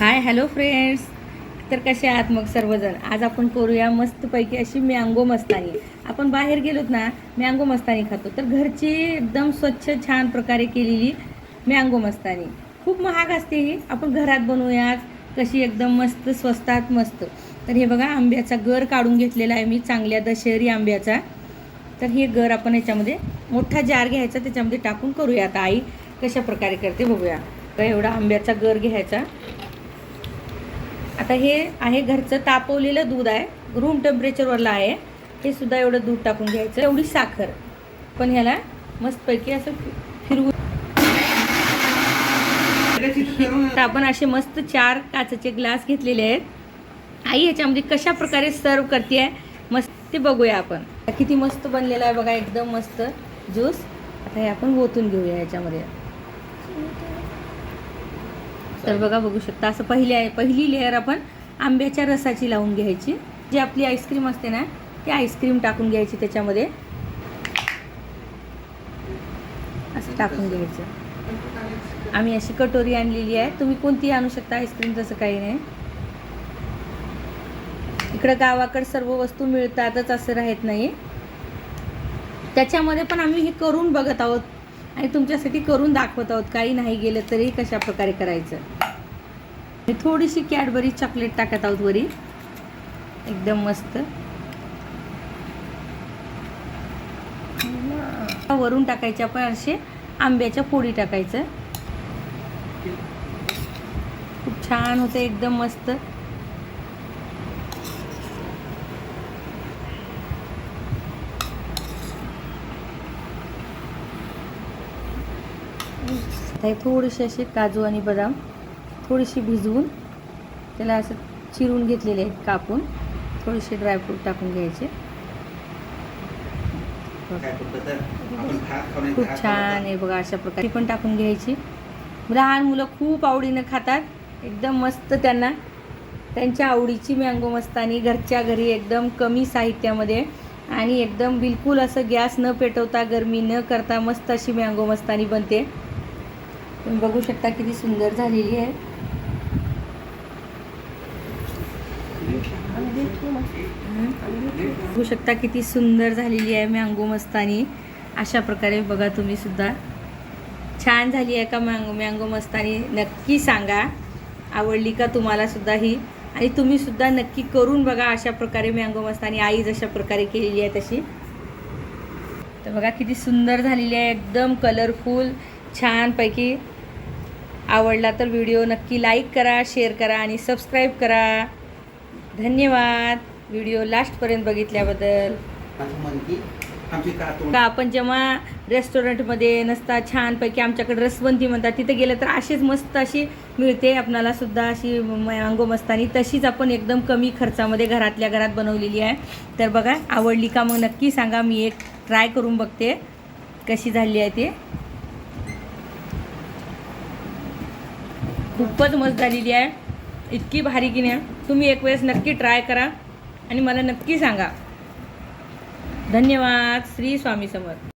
Hi hello friends. तर कसे आहात मग सर्वजण? आज आपण करूया मस्तपैकी अशी मँगो मस्तानी. आपण बाहेर गेलोत ना मँगो मस्तानी खातो. तर घरची एकदम स्वच्छ छान प्रकारे केलेली मँगो मस्तानी. खूप महाग असते ही. आपण घरात बनवूयात. कशी एकदम मस्त स्वस्तात मस्त. तर हे बघा आंब्याचा गर काढून घेतलेला आहे मी चांगल्या दशहरी आंब्याचा. तर हे गर आपण याच्यामध्ये मोठा जार घ्यायचा त्याच्यामध्ये टाकून करूया आता आई कशा प्रकारे करते बघूया. तर एवढा आंब्याचा गर घ्यायचा. आता हे आहे घरचं तापवलेलं दूध आहे. रूम टेम्परेचरवरला आहे. हे सुद्धा एवढं दूध टाकून घ्यायचं. एवढी साखर. पण ह्याला मस्तपैकी असं फिरवून आपण असे मस्त चार काचेचे ग्लास घेतलेले आहेत. आई ह्याच्यामध्ये कशा प्रकारे सर्व करते आहे मस्त ते बघूया आपण. किती मस्त बनलेला आहे बघा. एकदम मस्त ज्यूस आता हे आपण ओतून घेऊया याच्यामध्ये तर बघा बघू शकता. असं पहिली आहे पहिली लेअर आपण आंब्याच्या रसाची लावून घ्यायची. जी आपली आईस्क्रीम असते ना ती आईस्क्रीम टाकून घ्यायची त्याच्यामध्ये. असं टाकून घ्यायचं. आम्ही अशी कटोरी आणलेली आहे. तुम्ही कोणतीही आणू शकता आईस्क्रीम तसं काही नाही. इकडं गावाकडे सर्व वस्तू मिळतातच असं राहत नाही. त्याच्यामध्ये पण आम्ही हे करून बघत आहोत. आणि तुमच्यासाठी करून दाखवत आहोत. काही नाही गेलं तरी कशा प्रकारे करायचं. मी थोडीशी कॅडबरी चॉकलेट टाकत आहोत वरी. एकदम मस्त. वरून टाकायचे आपण असे आंब्याच्या फोडी टाकायचं. खूप छान होतं एकदम मस्त. आता हे थोडेसे असे काजू आणि बदाम थोडीशी भिजवून त्याला असं चिरून घेतलेले आहेत कापून. थोडेसे ड्रायफ्रूट टाकून घ्यायचे. खूप छान आहे बघा अशा प्रकारे. पण टाकून घ्यायची. लहान मुलं खूप आवडीनं खातात. एकदम मस्त त्यांना. त्यांच्या आवडीची मँगो मस्तानी घरच्या घरी एकदम कमी साहित्यामध्ये आणि एकदम बिलकुल असं गॅस न पेटवता गरमी न करता मस्त अशी मँगो मस्तानी बनते. तुम्ही बघू शकता किती सुंदर झालेली आहे. बघू शकता किती सुंदर झालेली आहे मँगो मस्तानी. अशा प्रकारे बघा तुम्ही सुद्धा. छान झाली आहे का मँगो मँगो मस्तानी? नक्की सांगा. आवडली का तुम्हाला सुद्धा ही? आणि तुम्ही सुद्धा नक्की करून बघा अशा प्रकारे मँगो मस्तानी आई जशा प्रकारे केलेली आहे तशी. तर बघा किती सुंदर झालेली आहे. एकदम कलरफुल छानपैकी आवडला तर व्हिडिओ नक्की लाईक करा शेअर करा आणि सबस्क्राईब करा. धन्यवाद. व्हिडिओ लास्टपर्यंत बघितल्याबद्दल. का आपण जेव्हा रेस्टॉरंटमध्ये नसता छानपैकी आमच्याकडे रसवंती म्हणतात तिथे गेलं तर अशीच मस्त अशी मिळते. आपणाला सुद्धा अशी मँगो मस्तानी तशीच आपण एकदम कमी खर्चामध्ये घरातल्या घरात बनवलेली आहे. तर बघा आवडली का मग नक्की सांगा. मी एक ट्राय करून बघते. कशी झाली आहे ते. खूपच मस्त झालेली आहे. इतकी भारी की नाही. तुम्ही एक वेळेस नक्की ट्राय करा आणि मला नक्की सांगा. धन्यवाद श्री स्वामी समर्थ.